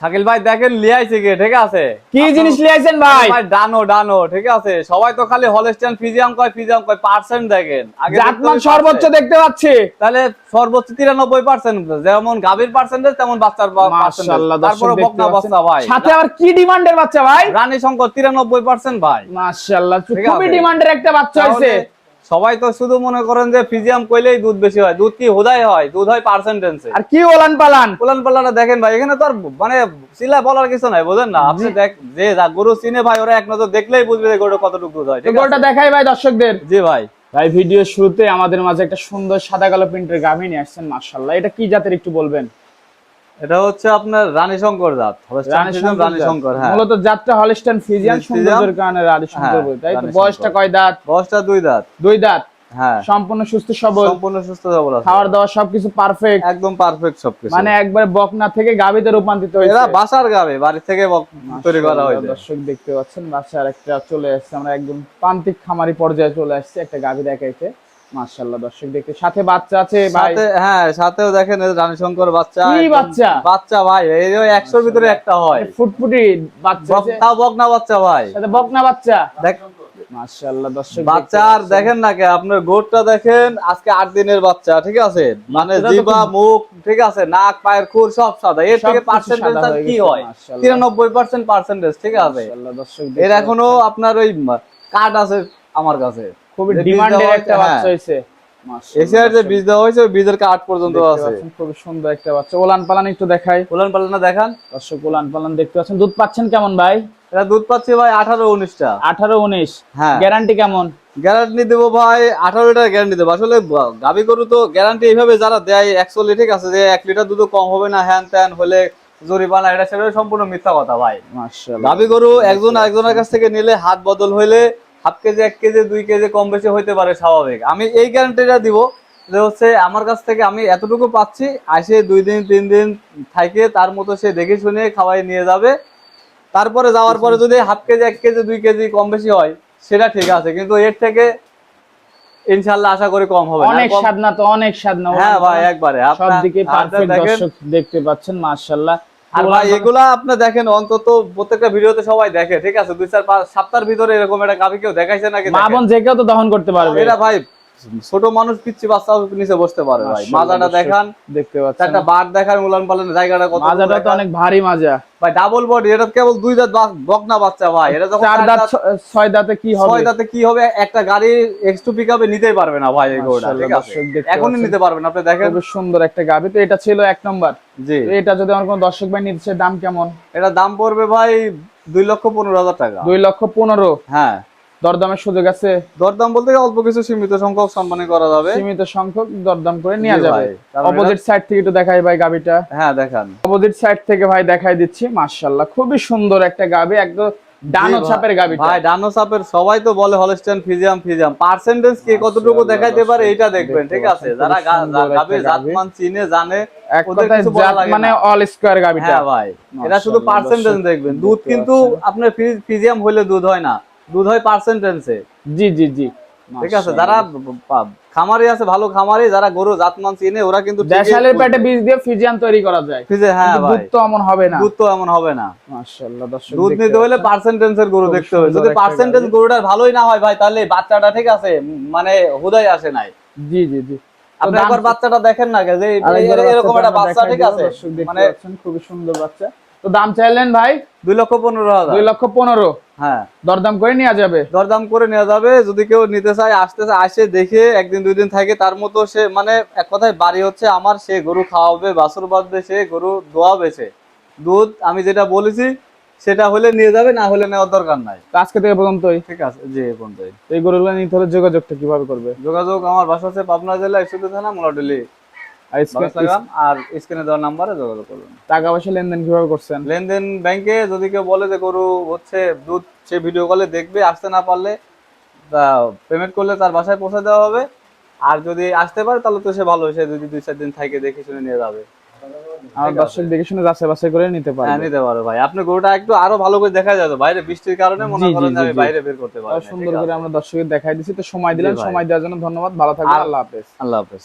শাকিল ভাই দেখেন লিয়াইছে কে ঠিক আছে? কি জিনিস লিয়েছেন ভাই? ভাই ডানো ডানো ঠিক আছে? সবাই তো খালি হলস্টাইন ফিজিয়াম কয় ফিজিয়াম কয় পার্সেন্ট দেখেন। আগে জাতমান সর্বোচ্চ দেখতে পাচ্ছি। তাহলে সর্বোচ্চ তিরানব্বই পার্সেন্ট যেমন গাভীর পার্সেন্টেজ তেমন বাচ্চার পার্সেন্টেজ তারপরে বকনা বাচ্চা ভাই। সাথে আবার কি ডিমান্ডের বাচ্চা ভাই? রানী শঙ্কর তিরানব্বই পার্সেন্ট ভাই। মাশাআল্লাহ খুবই ডিমান্ডের একটা বাচ্চা তাহলে সবাই তো শুধু মনে করেন যে ফিজিয়াম কইলেই দুধ বেশি হয় দুধ কি হোদাই হয়? দুধ হয় পার্সেন্টেন্সে আর কি ওলান পালান পোলান পাল্লাটা দেখেন ভাই এখানে তো আর মানে সিলা বলার কিছু নাই বুঝেন না? আপনি দেখ যে যা গরু চিনে ভাই ওরা এক নজর দেখলেই বুঝবে যে গরু কতটুকু দুধ হয় গোটা দেখাই ভাই দর্শকদের। জি ভাই। ভাই ভিডিও শুরুতে আমাদের মাঝে একটা সুন্দর সাদা কালো প্রিন্টের গাভী নিয়ে আসছেন মাশাআল্লাহ। এটা কি জাতের একটু বলবেন? এটা হচ্ছে আপনার রানী শঙ্কর জাত। রানী শঙ্কর হ্যাঁ। মূলত জাতটা হলস্টাইন ফিজিয়ান। সৌন্দর্যের কারণে রানী শঙ্কর হ্যাঁ, বলে তাই তো? বয়সটা কয় দাঁত? বয়সটা দুই দাঁত। দুই দাঁত? হ্যাঁ। সম্পূর্ণ সুস্থ সবল? সম্পূর্ণ সুস্থ সবল আছে। খাওয়ার দাওয়া সবকিছু পারফেক্ট একদম পারফেক্ট সবকিছু। মানে একবার বকনা থেকে গাভীতে রূপান্তরিত এরা বাসার গাবে বাড়ি থেকে বক- তৈরি করা হয়েছে। দর্শক দেখতে পাচ্ছেন বাচ্চার একটা চলে আসছে আমরা একদম প্রান্তিক খামারি পর্যায়ে চলে আসছে একটা গাভী দেখাইতে। মাশাআল্লাহ দর্শক দেখতে। সাথে বাচ্চা আছে ভাই। সাথে হ্যাঁ সাথেও দেখেন এই রানী শঙ্কর বাচ্চা। কি বাচ্চা? বাচ্চা ভাই এই যে একশোর ভিতরে একটা হয়। ফুটফুটি বাচ্চা তাও বকনা বাচ্চা ভাই। সাথে বকনা বাচ্চা। দেখ মাশাআল্লাহ দর্শক দেখেন না কে আপনার গোটটা দেখেন আজকে আট দিনের বাচ্চা ঠিক আছে? মানে জিবা মুখ ঠিক আছে? নাক পায়ের খুর সব সাদা। এর থেকে পার্সেন্টেজ কি হয়? মাশাআল্লাহ। তিরানব্বই পার্সেন্ট পার্সেন্টেজ ঠিক আছে? মাশাআল্লাহ দর্শক এর এখনও আপনার ওই কার্ড আছে আমার কাছে। খুবই ডিমান্ডের একটা বাচ্চা হ্যাঁ। হয়েছে। এশিয়ার যে বীজ দেওয়া হয়েছে বীজের কার্ড পর্যন্ত আছে। পাচ্ছেন, সুন্দর একটা বাচ্চা। ওলান পালান একটু দেখাই। উলান পালানা দেখান। দর্শক ওলান পালান দেখতে পাচ্ছেন। দুধ পাচ্ছেন কেমন ভাই? এটা দুধ পাচ্ছি ভাই আঠারো উনিশটা। আঠারো উনিশ। হ্যাঁ। গ্যারান্টি কেমন? গ্যারান্টি দেবো ভাই আঠারো লিটার গ্যারান্টি দেবো। আসলে গ- গাভী গরু তো গ্যারান্টি এইভাবে যারা দেয় অ্যাকচুয়ালি ঠিক আছে যে এক লিটার দুধ কম হবে না হ্যান ত্যান হলে জরিমানা এটা সেটা সম্পূর্ণ মিথ্যা কথা ভাই। মাশাআল্লাহ। গাভী গরু একজন আরেকজনের কাছ থেকে নিলে হাত বদল হইলে হাফ কেজি এক কেজি দুই কেজি কম বেশি হইতে পারে স্বাভাবিক। আমি এই গ্যারান্টিটা দিব যে হচ্ছে আমার কাছ থেকে আমি এতটুকু পাচ্ছি আসে দুই দিন তিন দিন থাকে তার মতো সে দেখে শুনে খাওয়াই নিয়ে যাবে। তারপরে যাওয়ার পরে যদি হাফ কেজি এক কেজি দুই কেজি কম বেশি হয় সেটা ঠিক আছে। কিন্তু এর থেকে ইনশাল্লাহ আশা করি কম হবে। অনেক স্বাদ না তো অনেক স্বাদ না হ্যাঁ ভাই একবারে। সব আপনার- দিকে পারফেক্ট দর্শক দেখতে পাচ্ছেন মাশাআল্লাহ। আর ভাই এগুলা আপনি দেখেন অন্তত প্রত্যেকটা ভিডিওতে সবাই দেখে ঠিক আছে দুই চার পাঁচ সপ্তাহের ভিতরে এরকম একটা গাভি কেউ দেখাইছে নাকি মা? বোন যে কেউ তো দহন করতে পারবে এরা ভাই ছোট মানুষ পিচ্ছি বাচ্চা নিচে বসতে পারে ভাই। মাজাটা দেখান। দেখতে পাচ্ছেন একটা বার দেখান উলান পালান জায়গাটা কত মাজাটা তো অনেক ভারী মাজা। ভাই ডাবল বডি এটা কেবল দুই দাঁত বকনা বাচ্চা ভাই। এটা যখন চার দাঁত ছয় দাঁতে কি হবে? ছয় দাঁতে কি হবে? একটা গাড়ি এক্স টু পিক আপে নিতেই পারবে না ভাই এগুলোটা মাশাআল্লাহ, ঠিক আছে? এখনই নিতে পারবেন আপনি দেখেন। খুব সুন্দর একটা গাড়ি তো এটা ছিল এক নম্বর। জি। এটা যদি আমার কোনো দর্শক ভাই নিচ্ছে দাম কেমন? এটা দাম পড়বে ভাই দুই লক্ষ পনেরো হাজার টাকা। দুই লক্ষ পনেরো। হ্যাঁ। দরদামের সুযোগ আছে। দরদাম বলতে অল্প কিছু সীমিত সংখ্যক সম্মানী করা যাবে? সীমিত সংখ্যক দরদাম করে নেওয়া যাবে। অপোজিট সাইড থেকে একটু দেখাই ভাই গাবিটা। হ্যাঁ দেখান। অপোজিট সাইড থেকে ভাই দেখাই দিচ্ছি মাশাআল্লাহ। খুবই সুন্দর একটা গাবি একদম ডানো ছাপের গাবিটা। ভাই ডানো সাপের সবাই তো বলে হলস্টাইন ফিজিয়াম ফিজিয়াম পার্সেন্টেজ কে কতটুকু দেখাইতে পারে এটা দেখবেন ঠিক আছে? যারা গাবে জাতমান চিনে জানে মানে অল স্কয়ার গাবিটা। হ্যাঁ ভাই এটা শুধু পার্সেন্টেজ দেখবেন। দুধ কিন্তু আপনার ফিজিয়াম হলে দুধ হয় না। দুধ হয় পার্সেন্টেজে জি জি জি। ঠিক আছে যারা খামারি আছে ভালো খামারি যারা গরু জাতমান চিনে ওরা কিন্তু দেশালের পেটে বীজ দিয়ে ফিজিয়ান তৈরি করা যায়। ফিজে হ্যাঁ ভাই দুধ তো এমন হবে না। দুধ তো এমন হবে না। মাশাআল্লাহ দর্শক দুধ নিতে হলে। পার্সেন্টেজের গরু দেখতে হবে। যদি একটা পার্সেন্টেজ গরুটার ভালোই না হয় ভাই তাহলে বাচ্চাটা ঠিক আছে মানে হুদাই আসে নাই। জি জি জি। আপনি একবার বাচ্চাটা দেখেন না যে এরকম একটা বাচ্চা ঠিক আছে? মানে খুবই সুন্দর বাচ্চা। তো দাম চাইলেন ভাই? দুই লক্ষ পনেরো হাজার। দুই লক্ষ পনেরো। হ্যাঁ। দরদাম করে নেওয়া যাবে? দরদাম করে নেওয়া যাবে। যদি কেউ নিতে চায় আসতে চায় আসে দেখে একদিন দুই দিন থাকে তার মতো সে মানে এক কথায় বাড়ি হচ্ছে আমার সে গরু খাওয়াবে বাছুর বাঁধবে সে গরু দোয়াবে সে। দুধ আমি যেটা বলেছি সেটা হলে নিয়ে যাবে না হলে নেওয়ার দরকার নাই। আজকে থেকে পর্যন্তই। ঠিক আছে জি পর্যন্তই। এই গরুগুলো নিতে হলে যোগাযোগটা কীভাবে করবে? যোগাযোগ আমার বাসা হচ্ছে পাবনা জেলা ইসুদু থানা মোলাডলি। আর স্ক্রিন- বাগান আর স্ক্রিনে দেওয়ার নাম্বারে যোগাযোগ করবেন। টাকা পয়সা লেনদেন কীভাবে করছেন? লেনদেন ব্যাংকে যদি কেউ বলে যে গরু হচ্ছে দুধ সে ভিডিও কলে দেখবে আসতে না পারলে পেমেন্ট করলে তার বাসায় পৌঁছে দেওয়া হবে। আর যদি আসতে পারে তাহলে তো সে ভালো সে যদি দুই চার দিন থাকে দেখে শুনে নিয়ে যাবে। আমার দর্শক দেখে শুনে যাচাই বাছাই করে নিতে হ্যাঁ নিতে পারো ভাই। আপনি গরুটা একটু আরও ভালো করে দেখা যায় বাইরে বৃষ্টির কারণে মনে করেন আমি বাইরে বের করতে পারি সুন্দর করে আমরা দর্শকের দেখাই দিছি। তো সময় দিলেন সময় দেওয়ার জন্য ধন্যবাদ। ভালো থাকবেন আল্লাহ হাফেজ। আল্লাহ হাফেজ।